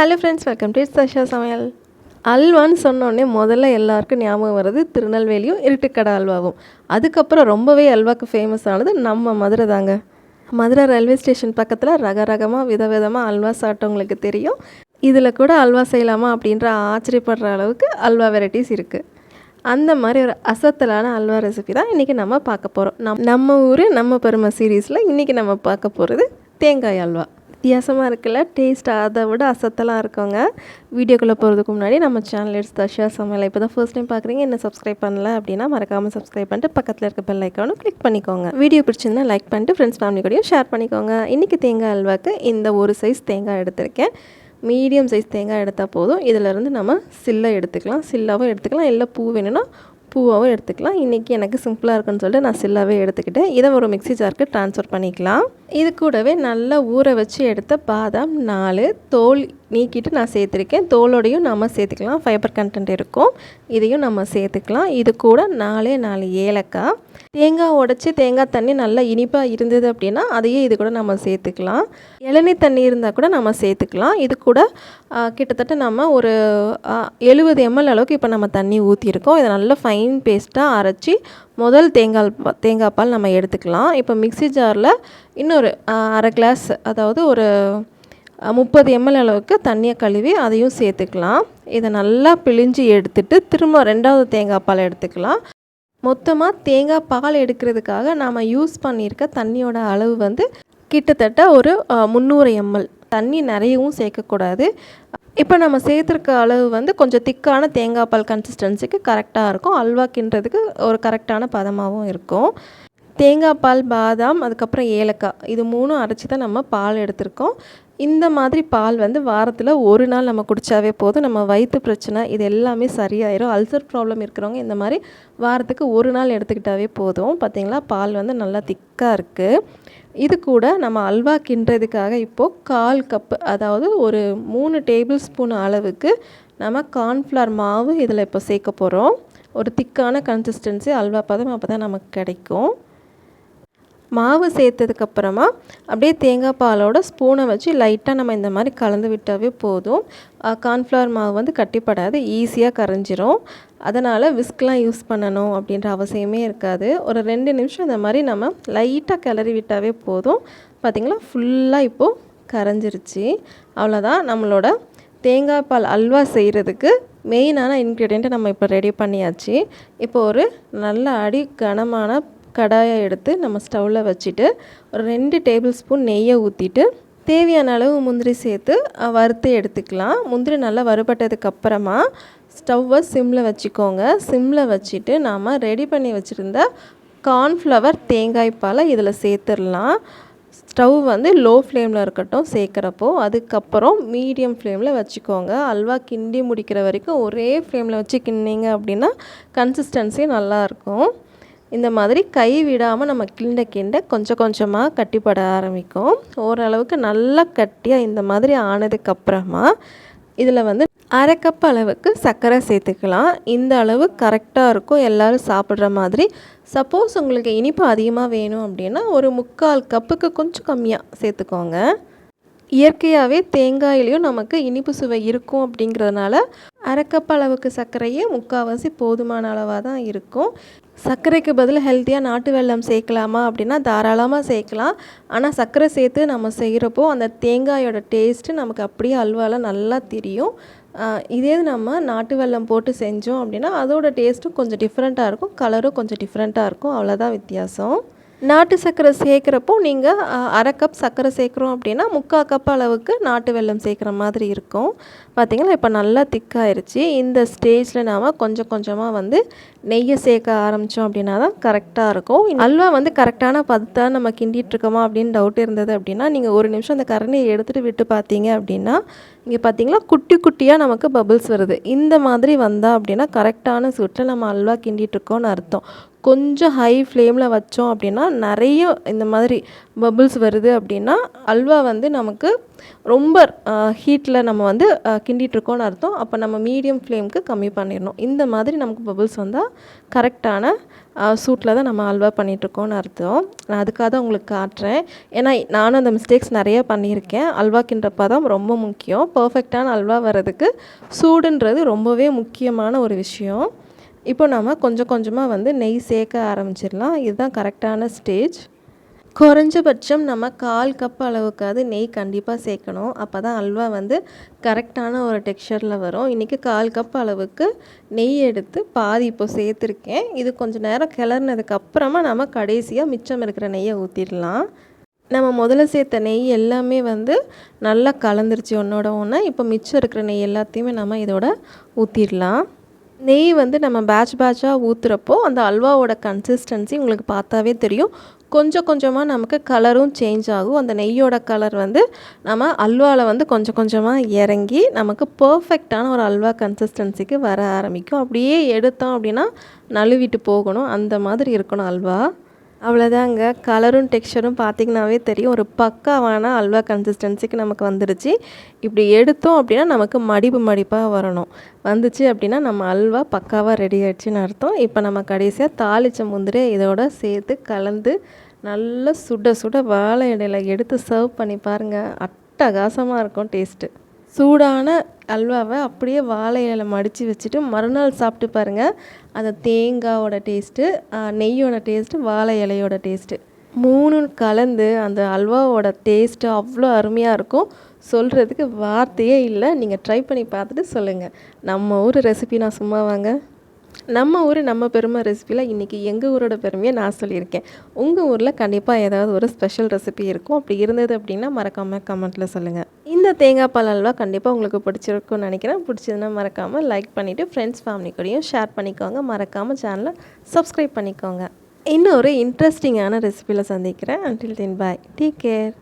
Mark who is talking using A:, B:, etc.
A: Hello friends welcome to Sasha சமையல் அல்வான்னு சொன்னோடனே முதல்ல எல்லாருக்கும் ஞாபகம் வருது திருநெல்வேலியும் இருட்டுக்கடை அல்வாவும். அதுக்கப்புறம் ரொம்பவே அல்வாக்கு ஃபேமஸ் ஆனது நம்ம மதுரை தாங்க. மதுரை ரயில்வே ஸ்டேஷன் பக்கத்தில் ரக ரகமாக விதவிதமாக அல்வா சாப்பிட்டவங்களுக்கு தெரியும். இதில் கூட அல்வா செய்யலாமா அப்படின்ற ஆச்சரியப்படுற அளவுக்கு அல்வா வெரைட்டிஸ் இருக்குது அந்த மாதிரி ஒரு அசத்தலான அல்வா ரெசிபி தான் இன்றைக்கி நம்ம பார்க்க போகிறோம் நம் நம்ம ஊர் நம்ம பெருமை சீரீஸில் இன்றைக்கி நம்ம பார்க்க போகிறது தேங்காய் அல்வா. வித்தியாசமாக இருக்குல்ல டேஸ்ட் அதை விட அசத்தலாக இருக்கவங்க. வீடியோக்குள்ளே போகிறதுக்கு முன்னாடி நம்ம சேனல் எடுத்து தஷா சமையல் இப்போ தான் ஃபர்ஸ்ட் டைம் பார்க்குறீங்க என்ன சப்ஸ்கிரைப் பண்ணல அப்படின்னா மறக்காமல் சப்ஸ்கிரைப் பண்ணிட்டு பக்கத்தில் இருக்க பெல் ஐக்கானும் கிளிக் பண்ணிக்கோங்க. வீடியோ பிடிச்சிருந்தா லைக் பண்ணிட்டு ஃப்ரெண்ட்ஸ் ஃபேமிலி கூடயும் ஷேர் பண்ணிக்கோங்க. இன்றைக்கி தேங்காய் அல்வாக்கு இந்த ஒரு சைஸ் தேங்காய் எடுத்திருக்கேன். மீடியம் சைஸ் தேங்காய் எடுத்தால் போதும். இதிலேருந்து நம்ம சில்லை எடுத்துக்கலாம். சில்லாவும் எடுத்துக்கலாம். இல்லை பூ வேணும்னா பூவாகவும் எடுத்துக்கலாம். இன்றைக்கி எனக்கு சிம்பிளாக இருக்குன்னு சொல்லிட்டு நான் சில்லாவே எடுத்துக்கிட்டேன். இதை ஒரு மிக்ஸி ஜாருக்கு ட்ரான்ஸ்ஃபர் பண்ணிக்கலாம். இது கூடவே நல்லா ஊற வச்சு எடுத்த பாதாம் நாலு தோல் நீக்கிட்டு நான் சேர்த்துருக்கேன். தோலோடையும் நம்ம சேர்த்துக்கலாம். ஃபைபர் கண்டென்ட் இருக்கும். இதையும் நம்ம சேர்த்துக்கலாம். இது கூட நாலே நாலு ஏலக்காய். தேங்காய் உடச்சி தேங்காய் தண்ணி நல்லா இனிப்பாக இருந்தது அப்படின்னா அதையே இது கூட நம்ம சேர்த்துக்கலாம். இளநீ தண்ணி இருந்தால் கூட நம்ம சேர்த்துக்கலாம். இது கூட கிட்டத்தட்ட நம்ம ஒரு எழுபது எம்எல் அளவுக்கு இப்போ நம்ம தண்ணி ஊற்றிருக்கோம் இதை நல்லா ஃபைன் பேஸ்ட்டாக அரைச்சி முதல் தேங்காய் தேங்காய் பால் நம்ம எடுத்துக்கலாம். இப்போ மிக்ஸி ஜாரில் இன்னொரு அரை கிளாஸ் அதாவது ஒரு முப்பது எம்எல் அளவுக்கு தண்ணியை கழுவி அதையும் சேர்த்துக்கலாம். இதை நல்லா பிழிஞ்சு எடுத்துட்டு திரும்ப ரெண்டாவது தேங்காய் பால் எடுத்துக்கலாம். மொத்தமாக தேங்காய் பால் எடுக்கிறதுக்காக நாம் யூஸ் பண்ணியிருக்க தண்ணியோட அளவு வந்து கிட்டத்தட்ட ஒரு முந்நூறு எம்எல் தண்ணி நிறையவும் சேர்க்கக்கூடாது. இப்போ நம்ம சேர்த்துருக்க அளவு வந்து கொஞ்சம் திக்கான தேங்காய் பால் கன்சிஸ்டன்சிக்கு கரெக்டாக இருக்கும். அல்வா கிண்டுறதுக்கு ஒரு கரெக்டான பதமாகவும் இருக்கும். தேங்காய் பால் பாதாம் அதுக்கப்புறம் ஏலக்காய். இது மூணும் அரைச்சி தான் நம்ம பால் எடுத்திருக்கோம். இந்த மாதிரி பால் வந்து வாரத்தில் ஒரு நாள் நம்ம குடித்தாவே போதும். நம்ம வயிற்று பிரச்சனை இது எல்லாமே சரியாயிரும். அல்சர் ப்ராப்ளம் இருக்கிறவங்க இந்த மாதிரி வாரத்துக்கு ஒரு நாள் எடுத்துக்கிட்டாவே போதும். பார்த்திங்களா பால் வந்து நல்லா திக்காக இருக்குது இது கூட நம்ம அல்வா கிண்டுறதுக்காக இப்போது கால் கப்பு அதாவது ஒரு மூணு டேபிள் ஸ்பூன் அளவுக்கு நம்ம கார்ன்ஃப்ளவர் மாவு இதில் இப்போ சேர்க்க போகிறோம் ஒரு திக்கான கன்சிஸ்டன்சி அல்வா பதம் அப்போ தான் நமக்கு கிடைக்கும். மாவு சேர்த்ததுக்கப்புறமா அப்படியே தேங்காய் பாலோட ஸ்பூனை வச்சு லைட்டாக நம்ம இந்த மாதிரி கலந்து விட்டாவே போதும். கார்ன்ஃப்ளவர் மாவு வந்து கட்டிப்படாது ஈஸியாக கரைஞ்சிரும். அதனால் விஸ்க்லாம் யூஸ் பண்ணணும் அப்படின்ற அவசியமே இருக்காது. ஒரு ரெண்டு நிமிஷம் இந்த மாதிரி நம்ம லைட்டாக கிளறி விட்டாவே போதும். பார்த்திங்களா ஃபுல்லாக இப்போது கரைஞ்சிருச்சு. அவ்வளோதான் நம்மளோட தேங்காய் பால் அல்வா செய்கிறதுக்கு மெயினான இன்க்ரீடியண்ட்டை நம்ம இப்போ ரெடி பண்ணியாச்சு. இப்போ ஒரு நல்ல அடி கனமான கடாயை எடுத்து நம்ம ஸ்டவ்வில் வச்சுட்டு ஒரு ரெண்டு டேபிள் ஸ்பூன் நெய்யை ஊற்றிட்டு தேவையான அளவு முந்திரி சேர்த்து வறுத்து எடுத்துக்கலாம். முந்திரி நல்லா வறுபட்டதுக்கு அப்புறமா ஸ்டவ்வை சிம்மில் வச்சுக்கோங்க. சிம்மில் வச்சுட்டு நாம் ரெடி பண்ணி வச்சுருந்த கார்ன்ஃப்ளவர் தேங்காய் பாலை இதில் சேர்த்துடலாம். ஸ்டவ் வந்து லோ ஃப்ளேமில் இருக்கட்டும் சேர்க்குறப்போ அதுக்கப்புறம் மீடியம் ஃப்ளேமில் வச்சுக்கோங்க. அல்வா கிண்டி முடிக்கிற வரைக்கும் ஒரே ஃப்ளேமில் வச்சு கிண்டிங்க அப்படின்னா கன்சிஸ்டன்சி நல்லாயிருக்கும் இந்த மாதிரி கை விடாமல் நம்ம கிண்ட கிண்ட கொஞ்சம் கொஞ்சமாக கட்டிப்பட ஆரம்பிக்கும். ஓரளவுக்கு நல்லா கட்டியாக இந்த மாதிரி ஆனதுக்கப்புறமா இதில் வந்து அரை கப் அளவுக்கு சர்க்கரை சேர்த்துக்கலாம். இந்த அளவு கரெக்டாக இருக்கும். எல்லோரும் சாப்பிட்ற மாதிரி. சப்போஸ் உங்களுக்கு இனிப்பு அதிகமாக வேணும் அப்படின்னா ஒரு முக்கால் கப்புக்கு கொஞ்சம் கம்மியாக சேர்த்துக்கோங்க. இயற்கையாகவே தேங்காயிலையும் நமக்கு இனிப்பு சுவை இருக்கும் அப்படிங்கிறதுனால அரை அளவுக்கு சர்க்கரையே முக்கால்வாசி போதுமான அளவாக தான் இருக்கும். சர்க்கரைக்கு பதில் ஹெல்த்தியாக நாட்டு வெல்லம் சேர்க்கலாமா அப்படின்னா தாராளமாக சேர்க்கலாம். ஆனால் சர்க்கரை சேர்த்து நம்ம செய்கிறப்போ அந்த தேங்காயோட டேஸ்ட்டு நமக்கு அப்படியே அல்வாவில் நல்லா தெரியும். இதே நம்ம நாட்டு வெல்லம் போட்டு செஞ்சோம் அப்படின்னா அதோடய டேஸ்ட்டும் கொஞ்சம் டிஃப்ரெண்ட்டாக இருக்கும். கலரும் கொஞ்சம் டிஃப்ரெண்ட்டாக இருக்கும். அவ்வளோதான் வித்தியாசம். நாட்டு சர்க்கரை சேர்க்குறப்போ நீங்கள் அரை கப் சர்க்கரை சேர்க்குறோம் அப்படின்னா முக்கால் கப் அளவுக்கு நாட்டு வெல்லம் சேர்க்குற மாதிரி இருக்கும். பார்த்தீங்களா இப்போ நல்லா திக்காயிருச்சு இந்த ஸ்டேஜில் நாம் கொஞ்சம் கொஞ்சமாக வந்து நெய்யை சேர்க்க ஆரம்பித்தோம் அப்படின்னா தான் கரெக்டாக இருக்கும். அல்வா வந்து கரெக்டான பதத்தை நம்ம கிண்டிகிட்ருக்கோமா அப்படின்னு டவுட் இருந்தது அப்படின்னா நீங்கள் ஒரு நிமிஷம் அந்த கரண்டியை எடுத்துகிட்டு விட்டு பார்த்தீங்க அப்படின்னா இங்கே பார்த்திங்களா குட்டி குட்டியாக நமக்கு பபிள்ஸ் வருது. இந்த மாதிரி வந்தால் அப்படின்னா கரெக்டான சூட்டில் நம்ம அல்வா கிண்டிகிட்ருக்கோன்னு இருக்கோம்னு அர்த்தம். கொஞ்சம் ஹை ஃப்ளேமில் வச்சோம் அப்படின்னா நிறைய இந்த மாதிரி பபுள்ஸ் வருது அப்படின்னா அல்வா வந்து நமக்கு ரொம்ப ஹீட்டில் நம்ம வந்து கிண்டிகிட்ருக்கோன்னு அர்த்தம். அப்போ நம்ம மீடியம் ஃப்ளேமுக்கு கம்மி பண்ணிடணும். இந்த மாதிரி நமக்கு பபுள்ஸ் வந்தால் கரெக்டான சூட்டில் தான் நம்ம அல்வா பண்ணிகிட்ருக்கோன்னு அர்த்தம். நான் அதுக்காக தான் உங்களுக்கு காட்டுறேன். ஏன்னா நானும் அந்த மிஸ்டேக்ஸ் நிறைய பண்ணியிருக்கேன். அல்வா கிண்டுற ரொம்ப முக்கியம். பர்ஃபெக்டான அல்வா வர்றதுக்கு சூடுன்றது ரொம்பவே முக்கியமான ஒரு விஷயம். இப்போ நம்ம கொஞ்சம் கொஞ்சமாக வந்து நெய் சேர்க்க ஆரம்பிச்சிடலாம். இதுதான் கரெக்டான ஸ்டேஜ் குறைஞ்சபட்சம் நம்ம கால் கப் அளவுக்காவது நெய் கண்டிப்பாக சேர்க்கணும். அப்போ தான் அல்வா வந்து கரெக்டான ஒரு டெக்ஸ்சரில் வரும். இன்றைக்கி கால் கப் அளவுக்கு நெய் எடுத்து பாதி இப்போ சேர்த்துருக்கேன். இது கொஞ்சம் நேரம் கிளறினதுக்கப்புறமா நம்ம கடைசியாக மிச்சம் இருக்கிற நெய்யை ஊற்றிடலாம் நம்ம முதல்ல சேர்த்த நெய் எல்லாமே வந்து நல்லா கலந்துருச்சு. ஒன்றோட ஒன்று இப்போ மிச்சம் இருக்கிற நெய் எல்லாத்தையுமே நம்ம இதோட ஊற்றிடலாம் நெய் வந்து நம்ம பேட்ச் பேட்சாக ஊற்றுறப்போ அந்த அல்வாவோட கன்சிஸ்டன்சி உங்களுக்கு பார்த்தாவே தெரியும். கொஞ்சம் கொஞ்சமாக நமக்கு கலரும் சேஞ்ச் ஆகும். அந்த நெய்யோட கலர் வந்து நம்ம அல்வாவில் வந்து கொஞ்சம் கொஞ்சமாக இறங்கி நமக்கு பர்ஃபெக்டான ஒரு அல்வா கன்சிஸ்டன்சிக்கு வர ஆரம்பிக்கும். அப்படியே எடுத்தோம் அப்படின்னா நழுவிட்டு போகணும். அந்த மாதிரி இருக்கணும் அல்வா. அவ்வளோதாங்க கலரும் டெக்ஸ்சரும் பார்த்திங்கனாவே தெரியும். ஒரு பக்காவான அல்வா கன்சிஸ்டன்சிக்கு நமக்கு வந்துடுச்சு இப்படி எடுத்தோம் அப்படின்னா நமக்கு மடிப்பு மடிப்பாக வரணும். வந்துச்சு அப்படின்னா நம்ம அல்வா பக்காவாக ரெடி ஆயிடுச்சுன்னு அர்த்தம். இப்போ நம்ம கடைசியாக தாளித்த முந்திரி இதோட சேர்த்து கலந்து நல்லா சுட சுட வாழை இடையில எடுத்து சர்வ் பண்ணி பாருங்கள் அட்டகாசமாக இருக்கும் டேஸ்ட்டு சூடான அல்வாவை அப்படியே வாழை இலையில மடித்து வச்சுட்டு மறுநாள் சாப்பிட்டு பாருங்கள் அந்த தேங்காவோட டேஸ்ட்டு நெய்யோட டேஸ்ட்டு வாழை இலையோட டேஸ்ட்டு மூணும் கலந்து அந்த அல்வாவோட டேஸ்ட்டு அவ்வளோ அருமையாக இருக்கும். சொல்கிறதுக்கு வார்த்தையே இல்லை. நீங்கள் ட்ரை பண்ணி பார்த்துட்டு சொல்லுங்கள் நம்ம ஊர் ரெசிபி நான் சும்மா வாங்க நம்ம ஊர் நம்ம பெருமை ரெசிபியில் இன்றைக்கி எங்கள் ஊரோட பெருமையை நான் சொல்லியிருக்கேன். உங்கள் ஊரில் கண்டிப்பாக ஏதாவது ஒரு ஸ்பெஷல் ரெசிபி இருக்கும். அப்படி இருந்தது அப்படின்னா மறக்காமல் கமெண்ட்டில் சொல்லுங்கள் இந்த தேங்காய் பால் அல்வா கண்டிப்பாக உங்களுக்கு பிடிச்சிருக்கும்னு நினைக்கிறேன். பிடிச்சதுன்னா மறக்காமல் லைக் பண்ணிவிட்டு ஃப்ரெண்ட்ஸ் ஃபேமிலி கூடயும் ஷேர் பண்ணிக்கோங்க. மறக்காமல் சேனலை சப்ஸ்கிரைப் பண்ணிக்கோங்க. இன்னொரு இன்ட்ரெஸ்டிங்கான ரெசிபியில் சந்திக்கிறேன். Until then bye take care